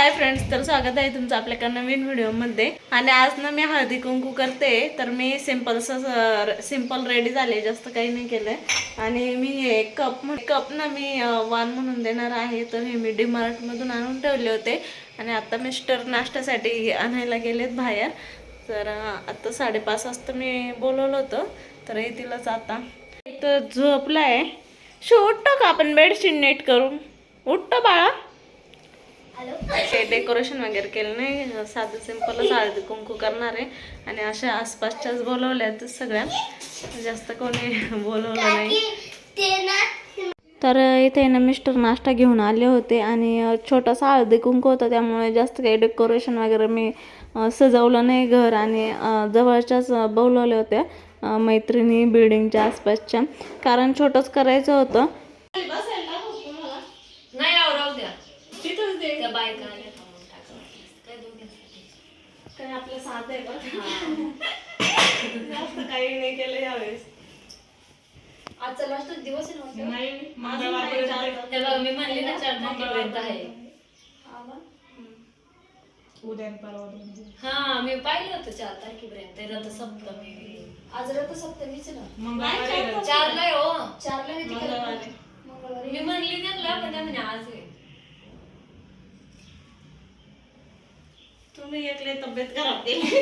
Hi friends तर स्वागत आहे तुमचं आपल्या नवीन व्हिडिओमध्ये. आणि आज ना मी हळदी कुंकू करते तर मी सिम्पलचं सिंपल रेडी झाले जास्त काही नाही केलंय. आणि मी हे कप कप ना मी वान म्हणून देणार आहे तर हे मी डीमार्टमधून आणून ठेवले होते. आणि आता मिस्टर नाश्त्यासाठी आणायला गेलेत बाहेर. तर आत्ता आता साडेपाच वाजता मी बोलवलं होतं तर तिलाच आता. तर झोपलाय. शो उठतो का आपण बेडशीट नीट करून? उठतो बाळा. काही डेकोरेशन वगैरे केलं नाही. साधं सिंपलच हळदी कुंकू करणार आहे. आणि अशा आसपासच्याच बोलवल्यात सगळ्या. जास्त कोणी बोलवलं नाही. तर इथे ना मिस्टर नाश्ता घेऊन आले होते आणि छोटासा हळदी कुंकू होता. त्यामुळे जास्त काही डेकोरेशन वगैरे मी सजवलं नाही घर आणि जवळच्याच बोलवल्या होत्या मैत्रिणी बिल्डिंगच्या आसपासच्या. कारण छोटंच करायचं होतं नाही आव राहू द्या तिथंच दे त्या बायका आल्या का मग टाका. काय दोघींसाठी? काय आपलं साधं आहे जास्त काही नाही केलं यावेळेस. आजचा लास्ट दिवस आहे ना नाही. हे बघ मी म्हणली ना चार तारखेपर्यंत आहे. हा मी पाहिलं होतं चार तारखेपर्यंत. रथसप्तमी. आज रथसप्तमीच ना? नाही, चार तास. चारला आहे हो. चारला मी तिकडे मंगळवारी. मंगळवारी. मी म्हणली त्यांना पण त्या म्हणे आज आहे. तुम्ही एकले तब्येत खराब केली.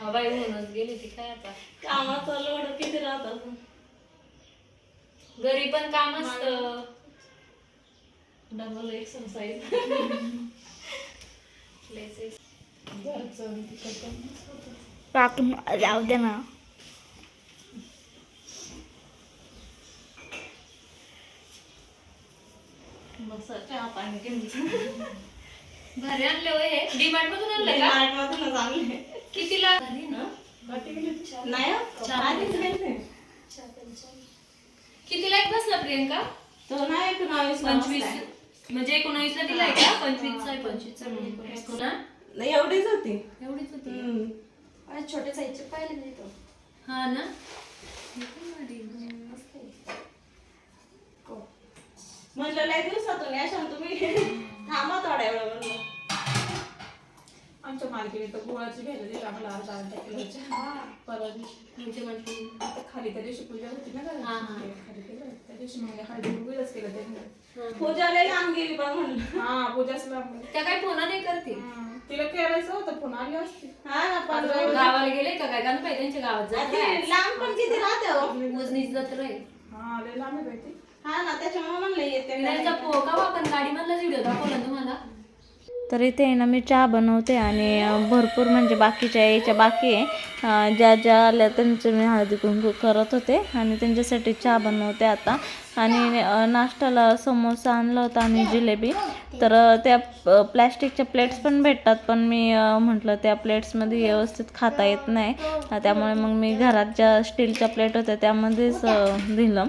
हा बाई म्हणूनच गेली ती काय आता? कामाचा लोड किती राहत असेल? घरी पण काम असतं. डबल एक्सरसाइज जाऊ दे ना. मस्त चहा पाणी घ्यायचं भारी आणले होय हे? डीमार्ट मधून आणलं का? मार्टमधूनच आणले कितीला? भारी ना. नाही हो, आधीच घ्यायचे. कितीला एक बसला प्रियंका? तो नाही एकोणावीस पंचवीस. म्हणजे एकोणावीसला दिलाय का? पंचवीसचा आहे पंचवीसचा. म्हणजे एकोणीस ना नाही एवढीच होती. एवढीच होती हम्म. आणि छोटे साईजचे पाहिले मी तो. हा ना? हे पण भारी. म्हणलं लय दिवसातून याशान तुम्ही थांबा थोड्या वेळ म्हणलं आमच्या मार्केट गुळाची घ्यायला दिली आम्हाला अर्धा अर्धा किलोच्या दिवशी म्हणजे म्हणजे आता खाली त्या दिवशी पूजा होती ना खाली केलं त्या दिवशी मग हळदी केलं त्यांनी पूजा लय लांब गेली पण म्हणलं. हा पूजाच लांब त्या काय फोन नाही करते तिला करायचं होतं फोन आली असती. हा ना गावाला गेले का काय? कारण पाहिजे त्यांच्या गावात ते जात लांब पण किती राहते हो? उजनीच जत्रा आहे हा लय लांब आहे बाई ती. हा ना त्याच्यामुळे म्हणलं येते. त्यांचा पो का आपण गाडी मधला व्हिडिओ दाखवला तुम्हाला? तर इथे आहे ना मी चहा बनवते आणि भरपूर म्हणजे बाकीच्या याच्या बाकी आहे. ज्या ज्या आल्या त्यांचं मी हळदी कुंकू करत होते आणि त्यांच्यासाठी चहा बनवते आता. आणि नाश्त्याला समोसा आणला होता आणि जिलेबी. तर त्या प्लॅस्टिकच्या प्लेट्स पण भेटतात पण मी म्हटलं त्या प्लेट्समध्ये व्यवस्थित खाता येत नाही. त्यामुळे मग मी घरात ज्या स्टीलच्या प्लेट होत्या त्यामध्येच दिलं.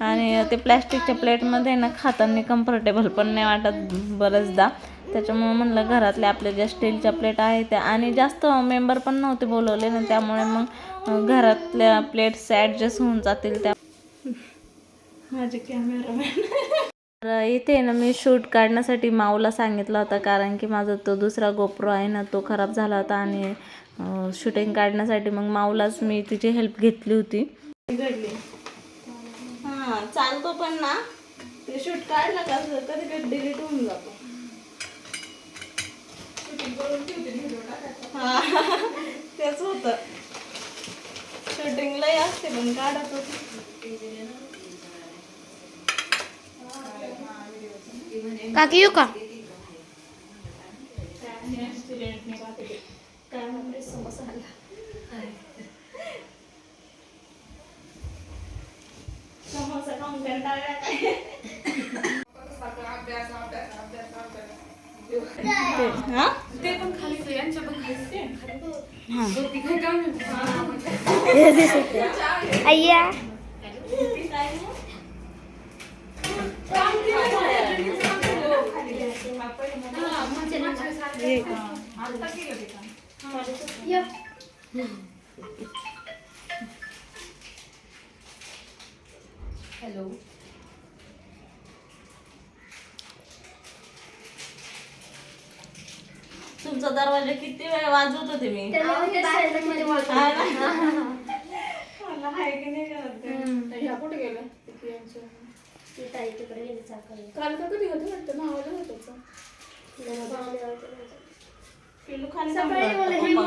आणि ते प्लॅस्टिकच्या प्लेटमध्ये ना खाताना कम्फर्टेबल पण नाही वाटत बरेचदा. त्याच्यामुळे म्हणलं घरातल्या आपल्या ज्या स्टीलच्या प्लेट आहेत त्या आणि जास्त मेंबर पण नव्हते बोलवले ना त्यामुळे मग घरातल्या प्लेट्स ॲडजस्ट होऊन जातील त्या माझे कॅमेरामॅन तर इथे ना मी शूट काढण्यासाठी माऊला सांगितलं होतं कारण की माझा तो दुसरा गोप्रो आहे ना तो खराब झाला होता आणि शूटिंग काढण्यासाठी मग माऊलाच मी तिची हेल्प घेतली होती. हां चालतो पण ना. ते शूट काढलं का कधी डिलीट होऊन जातो. हा. तेच होतं. शूटिंग लय असते पण काढत होत. काकी येऊ का? काय म्हणते समोसा आला समोसा खाऊन कंटाळला काय? हा ते पण खाली यांच्या पण खाली अय्या हॅलो तुमचा दरवाजा किती वेळ वाजवत होते मी हा ना? मला हाय की नाही करत ते. ह्या कुठे किती यांच्या? काल का कधी होतं वाटतं नावाला होतं त्याचं. पिल्लू खाली सकाळी थांबलं.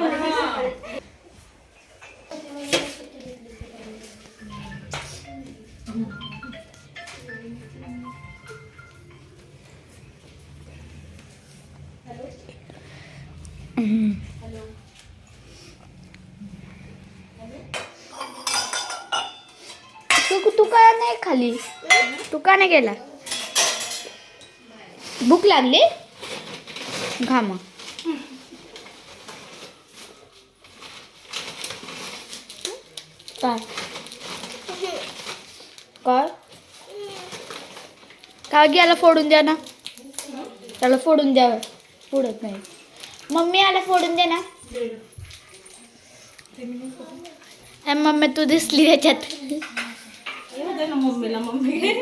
दुकाने नाही गेला. भूक लागली? घा मग. काय? काय? का याला फोडून द्या ना. त्याला फोडून द्यावं फोडत नाही. मम्मी याला फोडून दे ना. मम्मी तू दिसली त्याच्यात. मम्मीला मम्मी.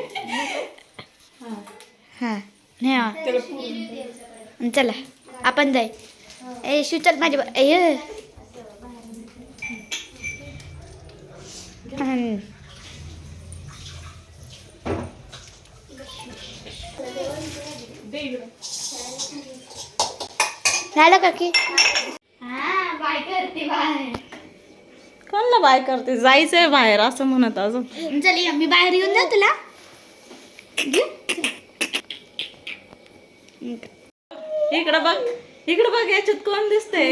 हां. नाही. चला. आपण जाय. ए शिव चल माझ्या. झालं का की? कोणला बाय करते? जायचंय बाहेर असं म्हणत अजून. चल मी बाहेर येऊन जा तुला. इकडं बघ इकडं बघ याच्यात कोण दिसते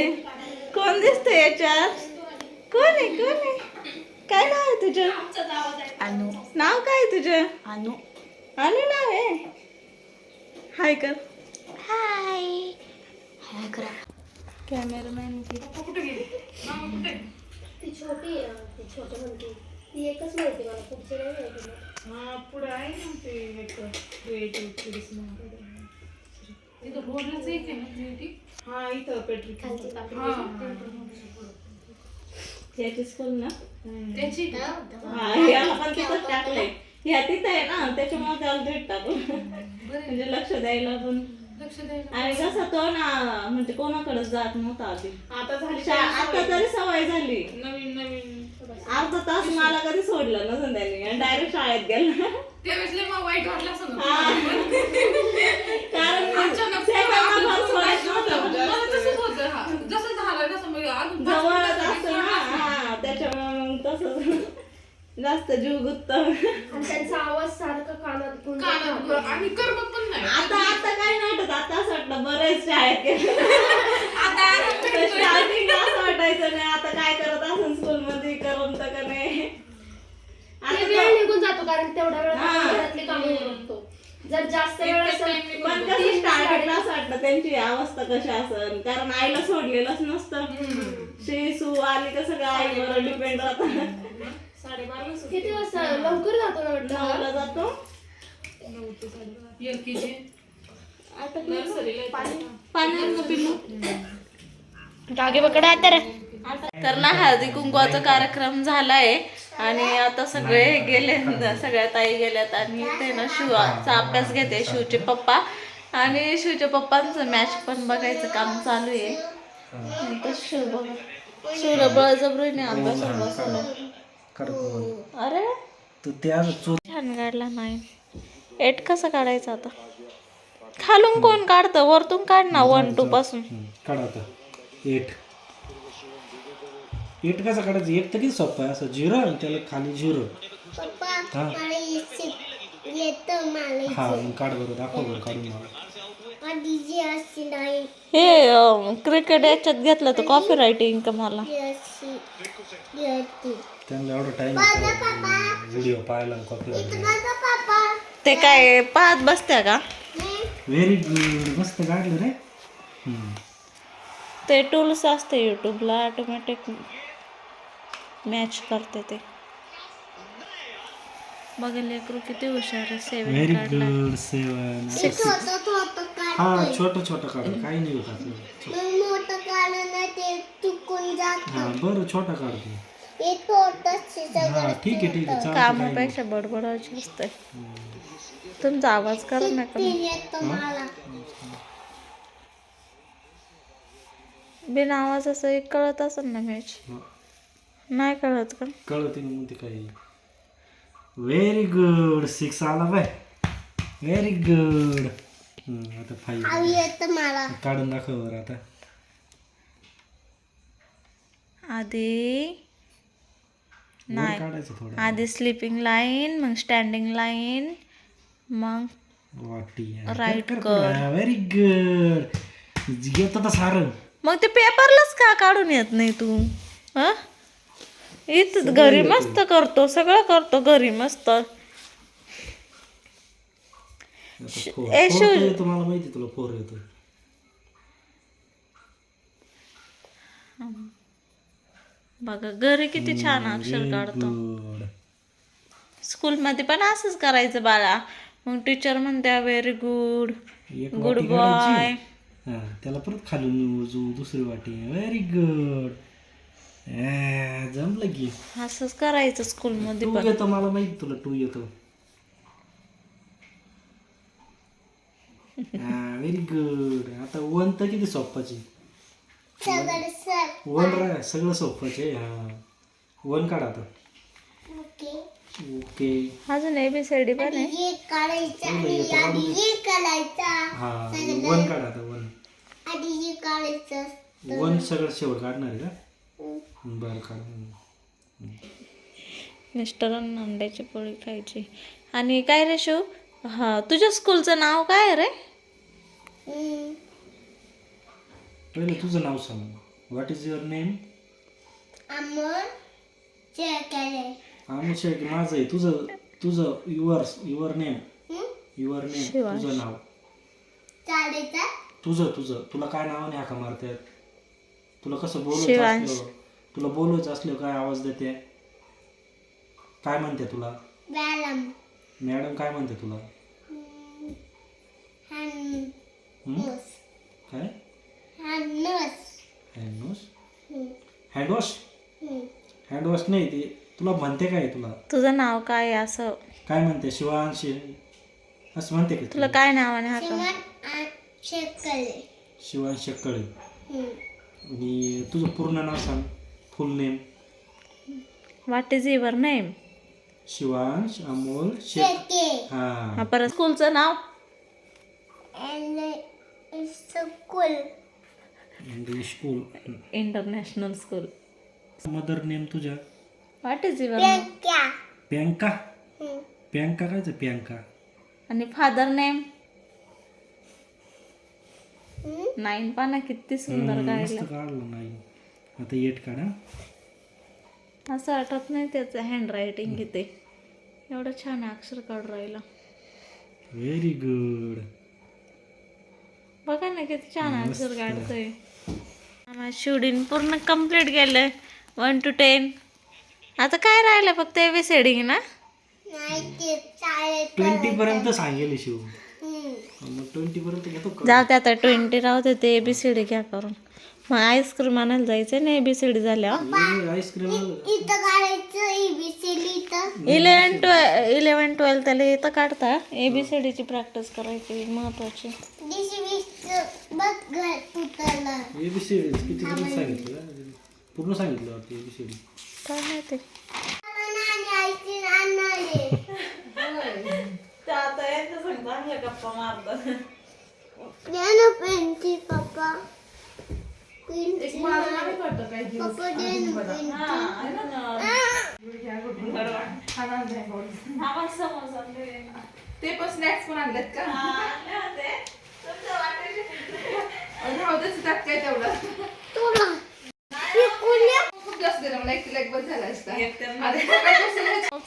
कोण दिसते याच्यात? कोण आहे कोण आहे? काय नाव आहे तुझं? अनु. नाव काय आहे तुझं? अनु. अनु नाव आहे? हाय कर. हाय. हाय करा. कॅमेरामॅन ती छोटी आहे ती छोटी म्हणते ती एकच माहिती मला पुढची नाही माहिती. मला. हा, पुढं आहे ना ते एक एक आहे ना? हा इथं पेट्री याची स्कूल ना. त्याची? हा याला पण तिथंच टाकलंय. ह्या तिथं आहे ना त्याच्यामुळे त्याला भेट टाकून. म्हणजे लक्ष द्यायला पण लक्ष द्यायला आणि कसं तो ना म्हणजे कोणाकडेच जात नव्हता आधी आता झाली शा- आता तरी सवय झाली. नवीन नवीन. अर्धा तास मला कधी सोडलं नसेल त्यांनी. डायरेक्ट शाळेत गेला. त्यावेळेस लय मग वाईट वाटलं असं कारण अचानक सेकंदाला फार सोडायचं नव्हतं. मला तसंच होतं हा. जसं झालं तसं मग अजून पाच जवळच मिनिटासाठी असतं ना. हा त्याच्यामुळे मग तसं जास्त जीव गुत्त. आणि त्यांचा आवाज सारखा कानात कानात राहतो. आणि करमत पण नाही आता आता काय नाही वाटत आता असं वाटलं बरेच शाळेत गेले आता. स्टार्टिंग असं वाटायचं नाही. आता काय करत असेल स्कूल मध्ये करमत का नाही? ते आता वेळ निघून जातो कारण तेवढ्या वेळात हा. आपण घरातली कामं उरकतो जर जास्त वेळ असेल पण. कसं स्टार्टिंगला असं वाटतं त्यांची अवस्था कशी असेल? कारण आईला सोडलेलंच नसतं. श्री सू आली कसं काय आईवर डिपेंड राहतं. किती वाजता? लवकर जातो ना जातो. पकडा तर तर ना हळदी कुंकवाचा कार्यक्रम झालाय. आणि आता सगळे गेले सगळ्या ताई गेल्यात आणि ते ना शिवाचा अभ्यास घेते शिवचे पप्पा. आणि शिवच्या पप्पांचं मॅच पण बघायचं काम चालू आहे. तर शिव बघा शिवला बळजबरीने अभ्यासात बसवलं अरे. तू त्या छान काढला नाही. एट कसं काढायचं आता? खालून कोण काढतं? वरतून काढ ना वन टू पासून. काढ आता. एट एट कसा काढायचं? एक तर किती सोपं आहे? असं झिरो आणि त्याला खाली झिरो हा? हा मग काढ बरं दाखव बरं काढून मला. हे क्रिकेट याच्यात घेतलं तर कॉपी रायटिंग का मला? त्यांना एवढा टाइम व्हिडिओ पाहायला कॉपी ते काय पाहत बसत्या का? व्हेरी गुड मस्त काढलं रे. हम्म. ते टूल्स असते यूट्यूबला ऑटोमॅटिक मॅच करते ते. बघा लेकरू किती हुशार आहे सेवन व्हेरी काढला गुड सेवन हा छोटं छोटं काढ काही नाही होत असं हा बरं छोटा काढतो. हा ठीक आहे ठीक आहे चालतं. कामापेक्षा बडबडायची असते. तुमचा आवाज करा ना कमी. बिना आवाज असं एक कळत असेल ना मॅच. नाही कळत का? कळते ना मग ते काही. व्हेरी गुड सिक्स आला बाय. व्हेरी गुड आता फाईव्ह येतं मला. काढून दाखव बरं आता. आधी नाही. आधी स्लिपिंग लाईन मग स्टँडिंग लाईन मग? वाटी Right कर. व्हेरी गुड येतं तर सारं. मग ते पेपरलाच का काढून येत नाही तू? हा? इथं घरी मस्त करतो सगळं करतो घरी मस्त. आता फोर ए, फोर शिव- तर येतो मला माहिती तुला फोर येतो बघा घरी किती छान अक्षर काढतो. गुड स्कूलमध्ये पण असंच करायचं बाळा. मग टीचर म्हणत्या व्हेरी गुड एक गुड वाटी बॉय. हा त्याला परत खालून उजू दुसरी वाटी. व्हेरी गुड जमलं की. असंच करायचं स्कूलमध्ये टू पण. येतो मला माहिती तुला टू येतो. व्हेरी गुड आता वन तर किती सोप्पाची? वन रा सगळं सोप्पाचे हा. वन काढ आता. ओके. अजून एबीसीडी पण आहे. हे काढायचं आणि आधी काढून. हे करायचा हा वन काढ आता वन. आधी हे काढायचं वन सगळं शेवट काढणार आहे का? बरं काढ. मिस्टरांना अंड्याची पोळी खायची. आणि काय रे शिव? हा तुझ्या स्कूलचं नाव काय रे? हम्म. पहिले तुझं नाव सांग. What is your name Amol Chekle आमुष की माझं आहे तुझं तुझं your your name. Your name Shivansh. तुझं नाव. चालायचा तुझं तुझं. तुला काय नावाने हाका मारतात तुला कसं बोलायचं शिवांश. असलं? तुला बोलायचं असलं काय आवाज देते? काय म्हणते तुला? व्यायाम मॅडम काय म्हणते तुला? हॅन्ड हं? काय? हॅन्डस हँडवॉश हँडवॉश हँडवॉश नाही ते. तुला म्हणते काय तुला? तुझं नाव काय आहे असं? काय म्हणते? शिवांश असं म्हणते का तुला काय नावाने हा शिवण चेकले शिवांश शेक्कळे आणि तुझं पूर्ण नाव सांग. Full name. What is your name Shivansh Amol Shek. हा. हा परत. स्कूलचं नाव. English school international school mother name तुझ्या? व्हॉट इज युअर नेम क्या प्रियंका प्रियंका कायचं प्रियंका आणि फादर नेम नाईन पाना किती सुंदर काढलं काढलं नाही आता एट काढा. असं आठवत नाही त्याचं हँड रायटिंग किती एवढं छान अक्षर काढून राहिलं. व्हेरी गुड बघा ना किती छान अक्षर काढतोय. शूडिंग पूर्ण कंप्लीट केलं वन टू टेन आता काय राहिलं फक्त एबीसीडी ना? ट्वेंटी पर्यंत सांगेल शिव. मग ट्वेंटी पर्यंत घेतो का? जाऊ ते आता ट्वेंटी राहू दे ते एबीसीडी घ्या करून. मग आईस्क्रीम आणायला जायचं ना एबीसीडी झाल्यावर? आईस्क्रीम इथं काढायचं एबीसीडी इथं. इलेवन ट्वेल्व इलेवन ट्वेल्व त्याला येतं काढता. एबीसीडीची प्रॅक्टिस करायची महत्वाची. डिशविश बघ घर तुटलं एबीसीडी किती पर्यंत सांगितलं? पूर्ण सांगितलं वाटतं एबीसीडी काय माहिती ते पण स्नॅक्स पण आणलेत का? राहू दे काय तेवढं.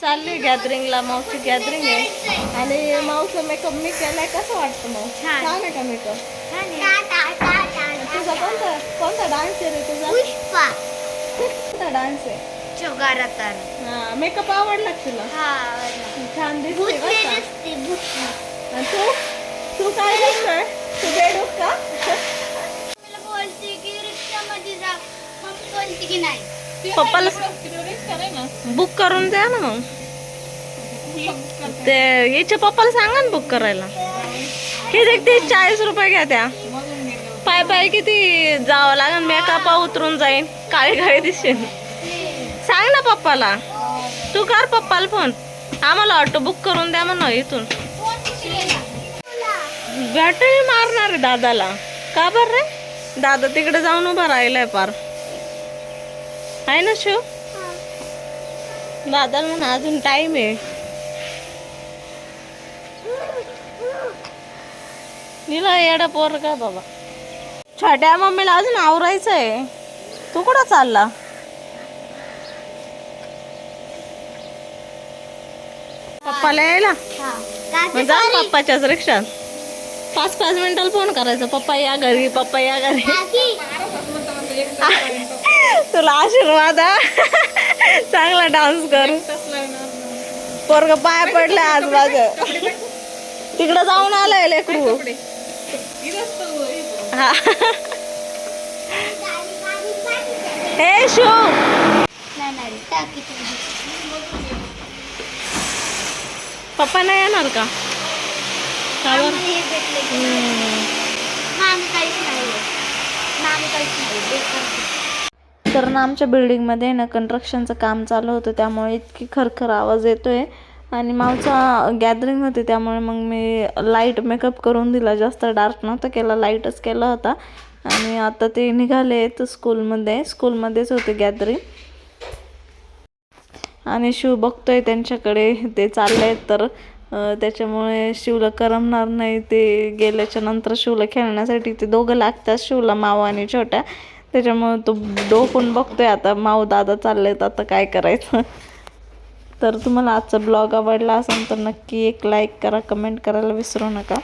चालली गॅदरिंगला मावची गॅदरिंग आहे. आणि मावचा मेकअप मी केलाय कसं वाटतं मग? छान. आहे का मेकअप तुझा कोणता कोणता डान्स आहे रे तुझा? पुष्पा. कोणता डान्स आहे? हा मेकअप आवडला का तुला? हा छान दिसते बरं का? दिसते भूतनी आणि तू? तू काय करतोय? तू बेडूक का मला बोलते की रिक्षामध्ये जा की नाही. पप्पाला बुक करून द्या ना मग. ते याच्या पप्पाला सांगा ना बुक करायला. किती तीस चाळीस रुपये घ्या त्या. पाय पाय किती जावं लागेल मेकअप उतरून जाईन. काळे काळे दिसेल सांग ना पप्पाला. तू कर पप्पाला फोन आम्हाला ऑटो बुक करून द्या म्हणा इथून. बॅटरी मारणार आहे दादाला. का बर रे? दादा तिकडे जाऊन उभा राहिलाय पार. आहे ना शिव? दादाला म्हणा अजून टाइम आहे. निला येडा पोर का बाबा? छोट्या मम्मीला अजून आवरायचं आहे. तू कुठं चालला? पप्पाला यायला? जा पप्पाच्याच रिक्षात. पाच पाच मिनिटाला फोन करायचा. पप्पा या घरी पप्पा या घरी. तुला आशीर्वाद. चांगला डान्स कर. पोरग पाय पडले आज माझ तिकडं जाऊन आलंय लेकरू. हा. हे शिव नाही नाही टाकी पप्पा नाही येणार का? हे भेटले तर ना आमच्या बिल्डिंगमध्ये ना कन्स्ट्रक्शनचं काम चालू होतं त्यामुळे इतकी खरखर आवाज येतो आहे आणि मावचा गॅदरिंग होती त्यामुळे मग मी लाइट मेकअप करून दिला. जास्त डार्क नव्हता केला लाईटच केला होता. आणि आता ते निघाले तर स्कूलमध्ये स्कूलमध्येच होते गॅदरिंग आणि शिव बघतोय त्यांच्याकडे. ते चालले तर त्याच्यामुळे शिवला करमणार नाही. ते गेल्याच्यानंतर शिवला खेळण्यासाठी ते दोघं लागतात शिवला माव आणि छोट्या. त्याच्यामुळे तो डोकून बघतोय आता माऊ दादा चालले आहेत आता काय करायचं. तर तुम्हाला आजचा ब्लॉग आवडला असेल तर नक्की एक लाईक करा कमेंट करायला विसरू नका.